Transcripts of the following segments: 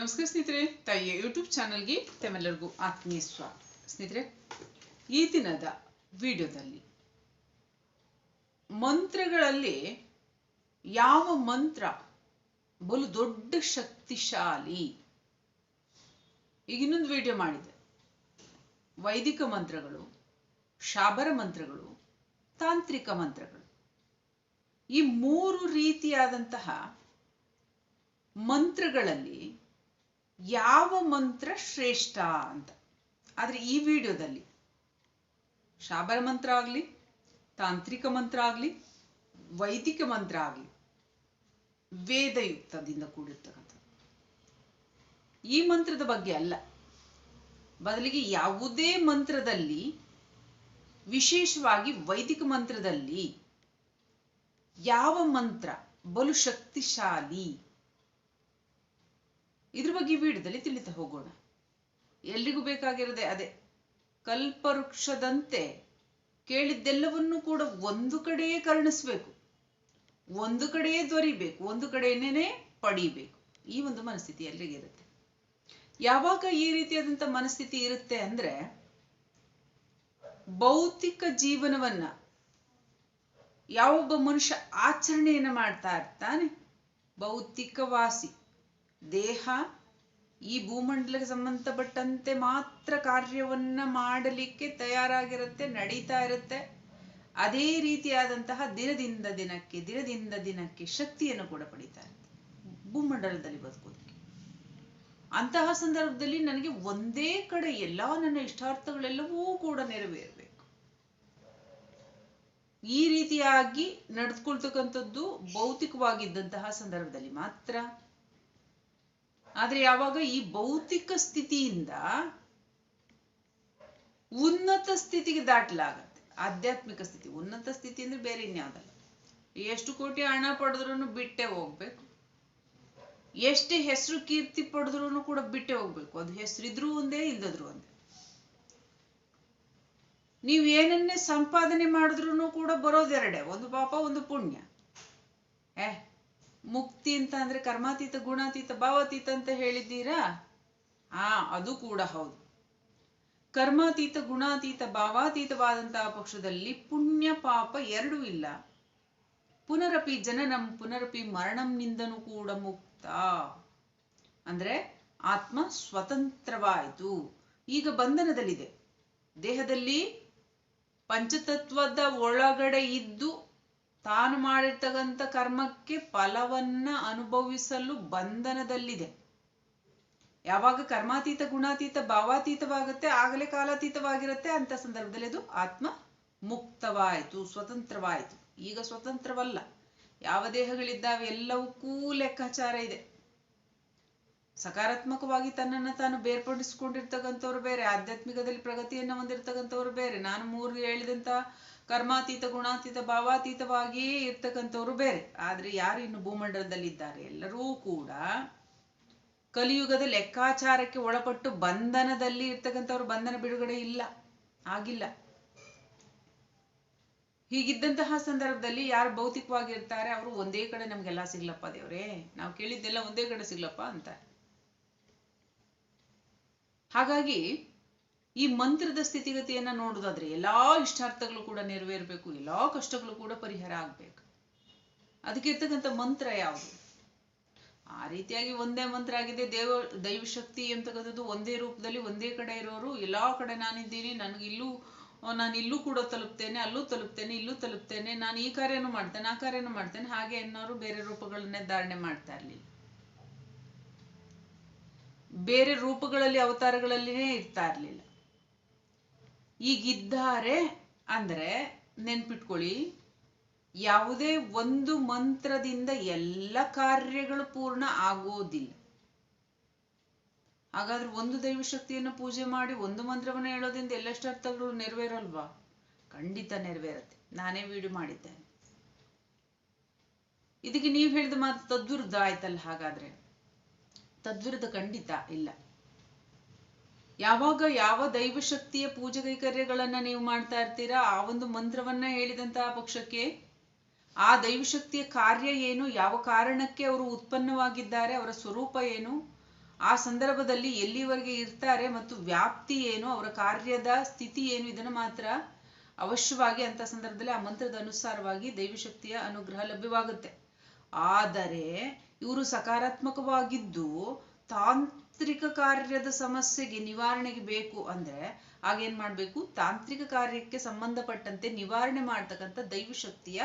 ನಮಸ್ಕಾರ ಸ್ನೇಹಿತರೆ, ತಾಯಿಯ ಯೂಟ್ಯೂಬ್ ಚಾನಲ್ಗೆ ತಮ್ಮೆಲ್ಲರಿಗೂ ಆತ್ಮೀಯ ಸ್ವಾಗತ. ಸ್ನೇಹಿತರೆ, ಈ ದಿನದ ವಿಡಿಯೋದಲ್ಲಿ ಮಂತ್ರಗಳಲ್ಲಿ ಯಾವ ಮಂತ್ರ ಬಲು ದೊಡ್ಡ ಶಕ್ತಿಶಾಲಿ? ಈಗ ಇನ್ನೊಂದು ವಿಡಿಯೋ ಮಾಡಿದೆ. ವೈದಿಕ ಮಂತ್ರಗಳು, ಶಾಬರ ಮಂತ್ರಗಳು, ತಾಂತ್ರಿಕ ಮಂತ್ರಗಳು. ಈ ಮೂರು ರೀತಿಯಾದಂತಹ ಮಂತ್ರಗಳಲ್ಲಿ ಯಾವ ಮಂತ್ರ ಶ್ರೇಷ್ಠ ಅಂತ. ಆದ್ರೆ ಈ ವಿಡಿಯೋದಲ್ಲಿ ಶಾಬರ ಮಂತ್ರ ಆಗಲಿ, ತಾಂತ್ರಿಕ ಮಂತ್ರ ಆಗಲಿ, ವೈದಿಕ ಮಂತ್ರ ಆಗಲಿ, ವೇದಯುಕ್ತದಿಂದ ಕೂಡಿರ್ತಕ್ಕಂಥ ಈ ಮಂತ್ರದ ಬಗ್ಗೆ ಅಲ್ಲ. ಬದಲಿಗೆ ಯಾವುದೇ ಮಂತ್ರದಲ್ಲಿ, ವಿಶೇಷವಾಗಿ ವೈದಿಕ ಮಂತ್ರದಲ್ಲಿ ಯಾವ ಮಂತ್ರ ಬಲು ಶಕ್ತಿಶಾಲಿ ಇದ್ರ ಬಗ್ಗೆ ವೀಡಿಯೋದಲ್ಲಿ ತಿಳಿತಾ ಹೋಗೋಣ. ಎಲ್ರಿಗೂ ಬೇಕಾಗಿರೋದೆ ಅದೇ. ಕಲ್ಪವೃಕ್ಷದಂತೆ ಕೇಳಿದ್ದೆಲ್ಲವನ್ನೂ ಕೂಡ ಒಂದು ಕಡೆಯೇ ಕರ್ಣಿಸ್ಬೇಕು. ಒಂದು ಕಡೆಯೇ ದೊರಿಬೇಕು. ಒಂದು ಕಡೆಯೇನೆ ಪಡಿಬೇಕು. ಈ ಒಂದು ಮನಸ್ಥಿತಿ ಎಲ್ರಿಗೂ ಇರುತ್ತೆ? ಯಾವಾಗ ಈ ರೀತಿಯಾದಂಥ ಮನಸ್ಥಿತಿ ಇರುತ್ತೆ ಅಂದ್ರೆ ಭೌತಿಕ ಜೀವನವನ್ನ ಯಾವೊಬ್ಬ ಮನುಷ್ಯ ಆಚರಣೆಯನ್ನ ಮಾಡ್ತಾ ಇರ್ತಾನೆ. ಭೌತಿಕವಾಸಿ. ದೇಹ ಈ ಭೂಮಂಡಲಕ್ಕೆ ಸಂಬಂಧಪಟ್ಟಂತೆ ಮಾತ್ರ ಕಾರ್ಯವನ್ನ ಮಾಡಲಿಕ್ಕೆ ತಯಾರಾಗಿರುತ್ತೆ, ನಡೀತಾ ಇರುತ್ತೆ. ಅದೇ ರೀತಿಯಾದಂತಹ ದಿನದಿಂದ ದಿನಕ್ಕೆ ದಿನದಿಂದ ದಿನಕ್ಕೆ ಶಕ್ತಿಯನ್ನು ಕೂಡ ಪಡಿತಾ ಇರುತ್ತೆ. ಭೂಮಂಡಲದಲ್ಲಿ ಬದುಕೋದಕ್ಕೆ. ಅಂತಹ ಸಂದರ್ಭದಲ್ಲಿ ನನಗೆ ಒಂದೇ ಕಡೆ ಎಲ್ಲ ನನ್ನ ಇಷ್ಟಾರ್ಥಗಳೆಲ್ಲವೂ ಕೂಡ ನೆರವೇರಬೇಕು. ಈ ರೀತಿಯಾಗಿ ನಡೆದುಕೊಳ್ತಕ್ಕಂಥದ್ದು ಭೌತಿಕವಾಗಿದ್ದಂತಹ ಸಂದರ್ಭದಲ್ಲಿ ಮಾತ್ರ. ಆದ್ರೆ ಯಾವಾಗ ಈ ಭೌತಿಕ ಸ್ಥಿತಿಯಿಂದ ಉನ್ನತ ಸ್ಥಿತಿಗೆ ದಾಟಲಾಗತ್ತೆ. ಆಧ್ಯಾತ್ಮಿಕ ಸ್ಥಿತಿ, ಉನ್ನತ ಸ್ಥಿತಿ ಅಂದ್ರೆ ಬೇರೆ ಇನ್ಯಾವುದಲ್ಲ. ಎಷ್ಟು ಕೋಟಿ ಹಣ ಪಡೆದ್ರೂ ಬಿಟ್ಟೆ ಹೋಗ್ಬೇಕು. ಎಷ್ಟು ಹೆಸರು ಕೀರ್ತಿ ಪಡೆದ್ರೂ ಕೂಡ ಬಿಟ್ಟೆ ಹೋಗ್ಬೇಕು. ಅದು ಹೆಸರಿದ್ರೂ ಒಂದೇ ಇಲ್ಲದ್ರು ಒಂದೇ. ನೀವ್ ಏನನ್ನೇ ಸಂಪಾದನೆ ಮಾಡಿದ್ರು ಕೂಡ ಬರೋದೆರಡೆ. ಒಂದು ಪಾಪ, ಒಂದು ಪುಣ್ಯ. ಏ ಮುಕ್ತಿ ಅಂತ ಅಂದ್ರೆ ಕರ್ಮಾತೀತ, ಗುಣಾತೀತ, ಭಾವಾತೀತ ಅಂತ ಹೇಳಿದ್ದೀರಾ? ಆ, ಅದು ಕೂಡ ಹೌದು. ಕರ್ಮಾತೀತ, ಗುಣಾತೀತ, ಭಾವಾತೀತವಾದಂತಹ ಪಕ್ಷದಲ್ಲಿ ಪುಣ್ಯ ಪಾಪ ಎರಡೂ ಇಲ್ಲ. ಪುನರಪಿ ಜನನಂ, ಪುನರಪಿ ಮರಣಂನಿಂದನೂ ಕೂಡ ಮುಕ್ತ. ಅಂದ್ರೆ ಆತ್ಮ ಸ್ವತಂತ್ರವಾಯಿತು. ಈಗ ಬಂಧನದಲ್ಲಿದೆ. ದೇಹದಲ್ಲಿ ಪಂಚತತ್ವದ ಒಳಗಡೆ ಇದ್ದು ತಾನು ಮಾಡಿರ್ತಕ್ಕಂಥ ಕರ್ಮಕ್ಕೆ ಫಲವನ್ನ ಅನುಭವಿಸಲು ಬಂಧನದಲ್ಲಿದೆ. ಯಾವಾಗ ಕರ್ಮಾತೀತ, ಗುಣಾತೀತ, ಭಾವಾತೀತವಾಗುತ್ತೆ, ಆಗಲೇ ಕಾಲಾತೀತವಾಗಿರುತ್ತೆ, ಅಂತ ಸಂದರ್ಭದಲ್ಲಿ ಅದು ಆತ್ಮ ಮುಕ್ತವಾಯಿತು ಸ್ವತಂತ್ರವಾಯಿತು. ಈಗ ಸ್ವತಂತ್ರವಲ್ಲ. ಯಾವ ದೇಹಗಳಿದ್ದಾವೆ ಎಲ್ಲವಕ್ಕೂ ಲೆಕ್ಕಾಚಾರ ಇದೆ. ಸಕಾರಾತ್ಮಕವಾಗಿ ತನ್ನನ್ನು ತಾನು ಬೇರ್ಪಡಿಸ್ಕೊಂಡಿರ್ತಕ್ಕಂಥವ್ರು ಬೇರೆ, ಆಧ್ಯಾತ್ಮಿಕದಲ್ಲಿ ಪ್ರಗತಿಯನ್ನು ಹೊಂದಿರ್ತಕ್ಕಂಥವ್ರು ಬೇರೆ. ನಾನು ಮೂರು ಹೇಳಿದಂತ ಕರ್ಮಾತೀತ, ಗುಣಾತೀತ, ಭಾವಾತೀತವಾಗಿಯೇ ಇರ್ತಕ್ಕಂಥವ್ರು ಬೇರೆ. ಆದ್ರೆ ಯಾರು ಇನ್ನು ಭೂಮಂಡಲದಲ್ಲಿದ್ದಾರೆ? ಎಲ್ಲರೂ ಕೂಡ ಕಲಿಯುಗದ ಲೆಕ್ಕಾಚಾರಕ್ಕೆ ಒಳಪಟ್ಟು ಬಂಧನದಲ್ಲಿ ಇರ್ತಕ್ಕಂಥವ್ರು ಬಂಧನ ಬಿಡುಗಡೆ ಇಲ್ಲ. ಆಗಿಲ್ಲ. ಹೀಗಿದ್ದಂತಹ ಸಂದರ್ಭದಲ್ಲಿ ಯಾರು ಭೌತಿಕವಾಗಿರ್ತಾರೆ, ಅವರು ಒಂದೇ ಕಡೆ ನಮ್ಗೆಲ್ಲ ಸಿಗ್ಲಪ್ಪ ದೇವ್ರೆ. ನಾವು ಕೇಳಿದ್ದೆಲ್ಲ ಒಂದೇ ಕಡೆ ಸಿಗ್ಲಪ್ಪ ಅಂತ ಹಾಗಾಗಿ ಈ ಮಂತ್ರದ ಸ್ಥಿತಿಗತಿಯನ್ನ ನೋಡೋದಾದ್ರೆ ಎಲ್ಲಾ ಇಷ್ಟಾರ್ಥಗಳು ಕೂಡ ನೆರವೇರ್ಬೇಕು, ಎಲ್ಲಾ ಕಷ್ಟಗಳು ಕೂಡ ಪರಿಹಾರ ಆಗ್ಬೇಕು. ಅದಕ್ಕೆ ಇರ್ತಕ್ಕಂಥ ಮಂತ್ರ ಯಾವುದು? ಆ ರೀತಿಯಾಗಿ ಒಂದೇ ಮಂತ್ರ ಆಗಿದೆ, ದೇವ ದೈವಶಕ್ತಿ ಅಂತಕ್ಕಂಥದ್ದು ಒಂದೇ ರೂಪದಲ್ಲಿ ಒಂದೇ ಕಡೆ ಇರೋರು, ಎಲ್ಲಾ ಕಡೆ ನಾನಿದ್ದೀನಿ, ನನಗೆ ಇಲ್ಲೂ, ನಾನು ಇಲ್ಲೂ ಕೂಡ ತಲುಪ್ತೇನೆ, ಅಲ್ಲೂ ತಲುಪ್ತೇನೆ, ಇಲ್ಲೂ ತಲುಪ್ತೇನೆ, ನಾನು ಈ ಕಾರ್ಯನೂ ಮಾಡ್ತೇನೆ, ಆ ಕಾರ್ಯನೂ ಮಾಡ್ತೇನೆ, ಹಾಗೆ ಅನ್ನೋರು ಬೇರೆ ರೂಪಗಳನ್ನೇ ಧಾರಣೆ ಮಾಡ್ತಾ ಇರ್ಲಿಲ್ಲ. ಬೇರೆ ರೂಪಗಳಲ್ಲಿ ಅವತಾರಗಳಲ್ಲಿನೇ ಇರ್ತಾ ಇರ್ಲಿಲ್ಲ. ಈಗಿದ್ದಾರೆ ಅಂದ್ರೆ ನೆನ್ಪಿಟ್ಕೊಳ್ಳಿ, ಯಾವುದೇ ಒಂದು ಮಂತ್ರದಿಂದ ಎಲ್ಲ ಕಾರ್ಯಗಳು ಪೂರ್ಣ ಆಗೋದಿಲ್ಲ. ಹಾಗಾದ್ರೆ ಒಂದು ದೈವಶಕ್ತಿಯನ್ನು ಪೂಜೆ ಮಾಡಿ ಒಂದು ಮಂತ್ರವನ್ನು ಹೇಳೋದ್ರಿಂದ ಎಲ್ಲಷ್ಟು ಅರ್ಥಗಳು ನೆರವೇರಲ್ವಾ? ಖಂಡಿತ ನೆರವೇರುತ್ತೆ. ನಾನೇ ವಿಡಿಯೋ ಮಾಡಿದ್ದೇನೆ. ಇದಕ್ಕೆ ನೀವು ಹೇಳಿದ ಮಾತು ತದ್ವಿರುದ್ಧ ಆಯ್ತಲ್ಲ ಹಾಗಾದ್ರೆ? ತದ್ವಿರುದ್ಧ ಖಂಡಿತ ಇಲ್ಲ. ಯಾವಾಗ ಯಾವ ದೈವಶಕ್ತಿಯ ಪೂಜೆ ಕೈಕರ್ಯಗಳನ್ನ ನೀವು ಮಾಡ್ತಾ ಇರ್ತೀರಾ, ಆ ಒಂದು ಮಂತ್ರವನ್ನ ಹೇಳಿದಂತಹ ಪಕ್ಷಕ್ಕೆ? ಆ ದೈವಶಕ್ತಿಯ ಕಾರ್ಯ ಏನು? ಯಾವ ಕಾರಣಕ್ಕೆ ಅವರು ಉತ್ಪನ್ನವಾಗಿದ್ದಾರೆ? ಅವರ ಸ್ವರೂಪ ಏನು? ಆ ಸಂದರ್ಭದಲ್ಲಿ ಎಲ್ಲಿವರೆಗೆ ಇರ್ತಾರೆ ಮತ್ತು ವ್ಯಾಪ್ತಿ ಏನು? ಅವರ ಕಾರ್ಯದ ಸ್ಥಿತಿ ಏನು? ಇದನ್ನು ಮಾತ್ರ ಅವಶ್ಯವಾಗಿ ಅಂತ ಸಂದರ್ಭದಲ್ಲಿ ಆ ಮಂತ್ರದ ಅನುಸಾರವಾಗಿ ದೈವಶಕ್ತಿಯ ಅನುಗ್ರಹ ಲಭ್ಯವಾಗುತ್ತೆ. ಆದರೆ ಇವರು ಸಕಾರಾತ್ಮಕವಾಗಿದ್ದು ತಾಂತ್ರಿಕ ಕಾರ್ಯದ ಸಮಸ್ಯೆಗೆ ನಿವಾರಣೆಗೆ ಬೇಕು ಅಂದ್ರೆ ಆಗೇನ್ ಮಾಡ್ಬೇಕು? ತಾಂತ್ರಿಕ ಕಾರ್ಯಕ್ಕೆ ಸಂಬಂಧಪಟ್ಟಂತೆ ನಿವಾರಣೆ ಮಾಡ್ತಕ್ಕಂಥ ದೈವಶಕ್ತಿಯ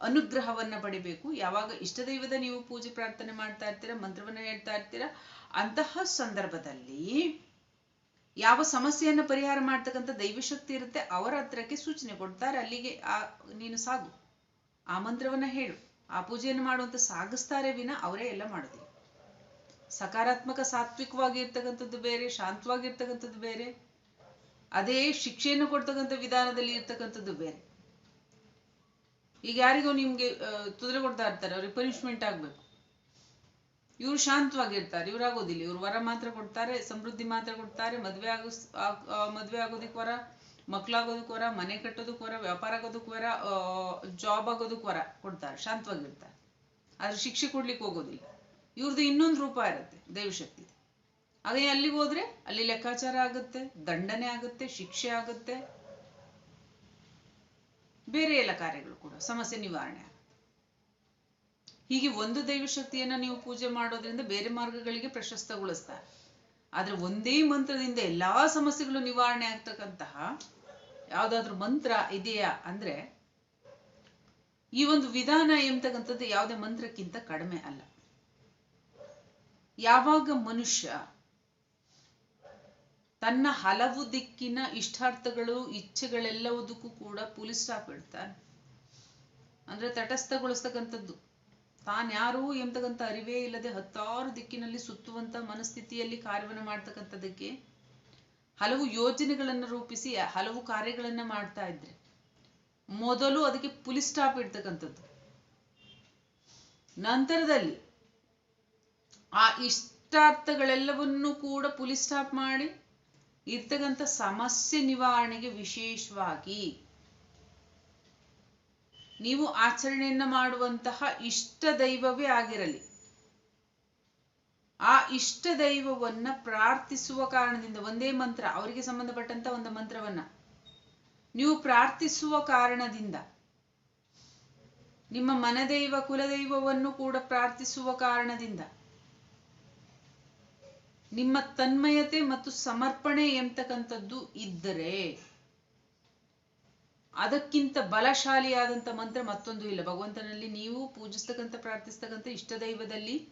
ಅನುಗ್ರಹವನ್ನ ಪಡಿಬೇಕು. ಯಾವಾಗ ಇಷ್ಟ ದೈವದ ನೀವು ಪೂಜೆ ಪ್ರಾರ್ಥನೆ ಮಾಡ್ತಾ ಇರ್ತೀರಾ, ಮಂತ್ರವನ್ನ ಹೇಳ್ತಾ ಇರ್ತೀರಾ, ಅಂತಹ ಸಂದರ್ಭದಲ್ಲಿ ಯಾವ ಸಮಸ್ಯೆಯನ್ನು ಪರಿಹಾರ ಮಾಡ್ತಕ್ಕಂಥ ದೈವಶಕ್ತಿ ಇರುತ್ತೆ, ಅವರ ಹತ್ರಕ್ಕೆ ಸೂಚನೆ ಕೊಡ್ತಾರೆ. ಅಲ್ಲಿಗೆ ಆ, ನೀನು ಸಾಗು. ಆ ಮಂತ್ರವನ್ನ ಹೇಳು. ಆ ಪೂಜೆಯನ್ನು ಮಾಡುವಂತ ಸಾಗಿಸ್ತಾರೆ ವಿನ ಅವರೇ ಎಲ್ಲ ಮಾಡೋದಿಲ್ಲ. ಸಕಾರಾತ್ಮಕ ಸಾತ್ವಿಕವಾಗಿ ಇರ್ತಕ್ಕಂಥದ್ದು ಬೇರೆ, ಶಾಂತವಾಗಿರ್ತಕ್ಕಂಥದ್ದು ಬೇರೆ, ಅದೇ ಶಿಕ್ಷೆಯನ್ನು ಕೊಡ್ತಕ್ಕಂಥ ವಿಧಾನದಲ್ಲಿ ಇರ್ತಕ್ಕಂಥದ್ದು ಬೇರೆ. ಈಗ ಯಾರಿಗೋ ನಿಮ್ಗೆ ತೊಂದರೆ ಕೊಡ್ತಾ ಇರ್ತಾರೆ, ಅವ್ರಿಗೆ ಪನಿಷ್ಮೆಂಟ್ ಆಗ್ಬೇಕು. ಇವ್ರು ಶಾಂತವಾಗಿರ್ತಾರೆ, ಇವ್ರು ಆಗೋದಿಲ್ಲ. ಇವ್ರು ವರ ಮಾತ್ರ ಕೊಡ್ತಾರೆ, ಸಮೃದ್ಧಿ ಮಾತ್ರ ಕೊಡ್ತಾರೆ, ಮದ್ವೆ ಆಗೋ ಮದ್ವೆ ಆಗೋದಕ್ಕೆ ವರ, ಮಕ್ಳಾಗೋದಕ್ಕೆ ವರ, ಮನೆ ಕಟ್ಟೋದಕ್ಕೆ ವರ, ವ್ಯಾಪಾರ ಆಗೋದಕ್ಕೆ ವರ ಜಾಬ್ ಆಗೋದಕ್ಕೆ ವರ ಕೊಡ್ತಾರೆ, ಶಾಂತವಾಗಿರ್ತಾರೆ. ಆದ್ರೆ ಶಿಕ್ಷೆ ಕೊಡ್ಲಿಕ್ಕೆ ಹೋಗೋದಿಲ್ಲ. ಇವ್ರದ್ದು ಇನ್ನೊಂದು ರೂಪ ಇರುತ್ತೆ, ದೈವಶಕ್ತಿ. ಅದೇ ಅಲ್ಲಿಗೆ ಹೋದ್ರೆ ಅಲ್ಲಿ ಲೆಕ್ಕಾಚಾರ ಆಗುತ್ತೆ, ದಂಡನೆ ಆಗುತ್ತೆ, ಶಿಕ್ಷೆ ಆಗುತ್ತೆ. ಬೇರೆ ಎಲ್ಲ ಕಾರ್ಯಗಳು ಕೂಡ, ಸಮಸ್ಯೆ ನಿವಾರಣೆ ಹೀಗೆ ಒಂದು ದೈವಶಕ್ತಿಯನ್ನ ನೀವು ಪೂಜೆ ಮಾಡೋದ್ರಿಂದ ಬೇರೆ ಮಾರ್ಗಗಳಿಗೆ ಪ್ರಶಸ್ತಗೊಳಿಸ್ತಾರೆ. ಆದ್ರೆ ಒಂದೇ ಮಂತ್ರದಿಂದ ಎಲ್ಲಾ ಸಮಸ್ಯೆಗಳು ನಿವಾರಣೆ ಆಗ್ತಕ್ಕಂತಹ ಯಾವ್ದಾದ್ರು ಮಂತ್ರ ಇದೆಯಾ ಅಂದ್ರೆ ಈ ಒಂದು ವಿಧಾನ ಎಂತಕ್ಕಂಥದ್ದು ಯಾವುದೇ ಮಂತ್ರಕ್ಕಿಂತ ಕಡಿಮೆ ಅಲ್ಲ. ಯಾವಾಗ ಮನುಷ್ಯ ತನ್ನ ಹಲವು ದಿಕ್ಕಿನ ಇಷ್ಟಾರ್ಥಗಳು, ಇಚ್ಛೆಗಳೆಲ್ಲವುದಕ್ಕೂ ಕೂಡ ಪೊಲೀಸ್ ಸ್ಟಾಪ್ ಇಡ್ತಾನೆ ಅಂದ್ರೆ ತಟಸ್ಥಗೊಳಿಸ್ತಕ್ಕಂಥದ್ದು. ತಾನ್ಯಾರು ಎಂತಕ್ಕಂಥ ಅರಿವೇ ಇಲ್ಲದೆ ಹತ್ತಾರು ದಿಕ್ಕಿನಲ್ಲಿ ಸುತ್ತುವಂತ ಮನಸ್ಥಿತಿಯಲ್ಲಿ ಕಾರ್ಯವನ್ನು ಮಾಡ್ತಕ್ಕಂಥದ್ದಕ್ಕೆ ಹಲವು ಯೋಜನೆಗಳನ್ನು ರೂಪಿಸಿ, ಹಲವು ಕಾರ್ಯಗಳನ್ನ ಮಾಡ್ತಾ ಇದ್ರೆ ಮೊದಲು ಅದಕ್ಕೆ ಪುಲಿಸ್ ಸ್ಟಾಪ್ ಇಡ್ತಕ್ಕಂಥದ್ದು. ನಂತರದಲ್ಲಿ ಆ ಇಷ್ಟಾರ್ಥಗಳೆಲ್ಲವನ್ನೂ ಕೂಡ ಪುಲಿಸ್ ಸ್ಟಾಪ್ ಮಾಡಿ ಇರ್ತಕ್ಕಂಥ ಸಮಸ್ಯೆ ನಿವಾರಣೆಗೆ ವಿಶೇಷವಾಗಿ ನೀವು ಆಚರಣೆಯನ್ನ ಮಾಡುವಂತಹ ಇಷ್ಟ ದೈವವೇ ಆಗಿರಲಿ. ಆ ಇಷ್ಟ ದೈವವನ್ನ ಪ್ರಾರ್ಥಿಸುವ ಕಾರಣದಿಂದ ಒಂದೇ ಮಂತ್ರ, ಅವರಿಗೆ ಸಂಬಂಧಪಟ್ಟಂತ ಒಂದು ಮಂತ್ರವನ್ನ. ನೀವು ಪ್ರಾರ್ಥಿಸುವ ಕಾರಣದಿಂದ ನಿಮ್ಮ ಮನದೈವ ಕುಲದೈವವನ್ನು ಕೂಡ ಪ್ರಾರ್ಥಿಸುವ ಕಾರಣದಿಂದ ನಿಮ್ಮ ತನ್ಮಯತೆ ಮತ್ತು ಸಮರ್ಪಣೆ ಎಂತಕ್ಕಂಥದ್ದು ಇದ್ದರೆ ಅದಕ್ಕಿಂತ ಬಲಶಾಲಿಯಾದಂಥ ಮಂತ್ರ ಮತ್ತೊಂದು ಇಲ್ಲ. ಭಗವಂತನಲ್ಲಿ ನೀವು ಪೂಜಿಸ್ತಕ್ಕಂಥ, ಪ್ರಾರ್ಥಿಸ್ತಕ್ಕಂಥ ಇಷ್ಟ ದೈವದಲ್ಲಿ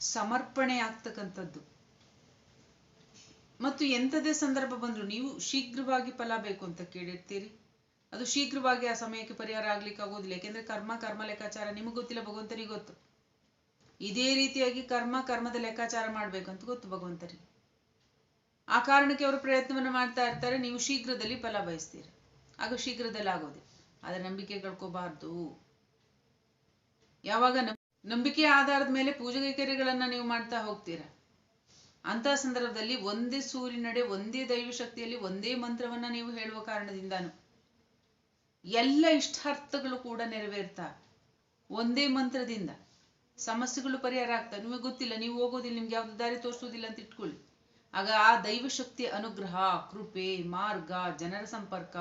ಸಮರ್ಪಣೆ ಆಗ್ತಕ್ಕಂಥದ್ದು. ಮತ್ತು ಎಂಥದೇ ಸಂದರ್ಭ ಬಂದ್ರು ನೀವು ಶೀಘ್ರವಾಗಿ ಫಲ ಬೇಕು ಅಂತ ಕೇಳಿರ್ತೀರಿ. ಅದು ಶೀಘ್ರವಾಗಿ ಆ ಸಮಯಕ್ಕೆ ಪರಿಹಾರ ಆಗ್ಲಿಕ್ಕೆ ಆಗೋದಿಲ್ಲ ಯಾಕೆಂದ್ರೆ ಕರ್ಮ ಕರ್ಮ ಲೆಕ್ಕಾಚಾರ, ನಿಮಗೆ ಗೊತ್ತಿಲ್ಲ, ಭಗವಂತನಿಗೆ ಗೊತ್ತು. ಇದೇ ರೀತಿಯಾಗಿ ಕರ್ಮ ಕರ್ಮದ ಲೆಕ್ಕಾಚಾರ ಮಾಡಬೇಕು ಅಂತ ಗೊತ್ತು ಭಗವಂತರಿಗೆ. ಆ ಕಾರಣಕ್ಕೆ ಅವರು ಪ್ರಯತ್ನವನ್ನು ಮಾಡ್ತಾ ಇರ್ತಾರೆ, ನೀವು ಶೀಘ್ರದಲ್ಲಿ ಫಲ ಬಯಸ್ತೀರ. ಆಗ ಶೀಘ್ರದಲ್ಲಿ ಆಗೋದಿಲ್ಲ ಆದರೆ ನಂಬಿಕೆ ಕಳ್ಕೋಬಾರ್ದು. ಯಾವಾಗ ನಂಬಿಕೆ ಆಧಾರದ ಮೇಲೆ ಪೂಜೆ ನೀವು ಮಾಡ್ತಾ ಹೋಗ್ತೀರಾ? ಅಂತ ಸಂದರ್ಭದಲ್ಲಿ ಒಂದೇ ಸೂರ್ಯನಡೆ ಒಂದೇ ದೈವ ಶಕ್ತಿಯಲ್ಲಿ ಒಂದೇ ಮಂತ್ರವನ್ನ ನೀವು ಹೇಳುವ ಕಾರಣದಿಂದಾನು ಎಲ್ಲ ಇಷ್ಟಾರ್ಥಗಳು ಕೂಡ ನೆರವೇರ್ತಾ, ಒಂದೇ ಮಂತ್ರದಿಂದ ಸಮಸ್ಯೆಗಳು ಪರಿಹಾರ ಆಗ್ತವೆ. ನಿಮಗೆ ಗೊತ್ತಿಲ್ಲ, ನೀವು ಹೋಗೋದಿಲ್ಲ, ನಿಮ್ಗೆ ಯಾವ್ದು ದಾರಿ ತೋರಿಸೋದಿಲ್ಲ ಅಂತ ಇಟ್ಕೊಳ್ಳಿ. ಆಗ ಆ ದೈವಶಕ್ತಿ ಅನುಗ್ರಹ, ಕೃಪೆ, ಮಾರ್ಗ, ಜನರ ಸಂಪರ್ಕ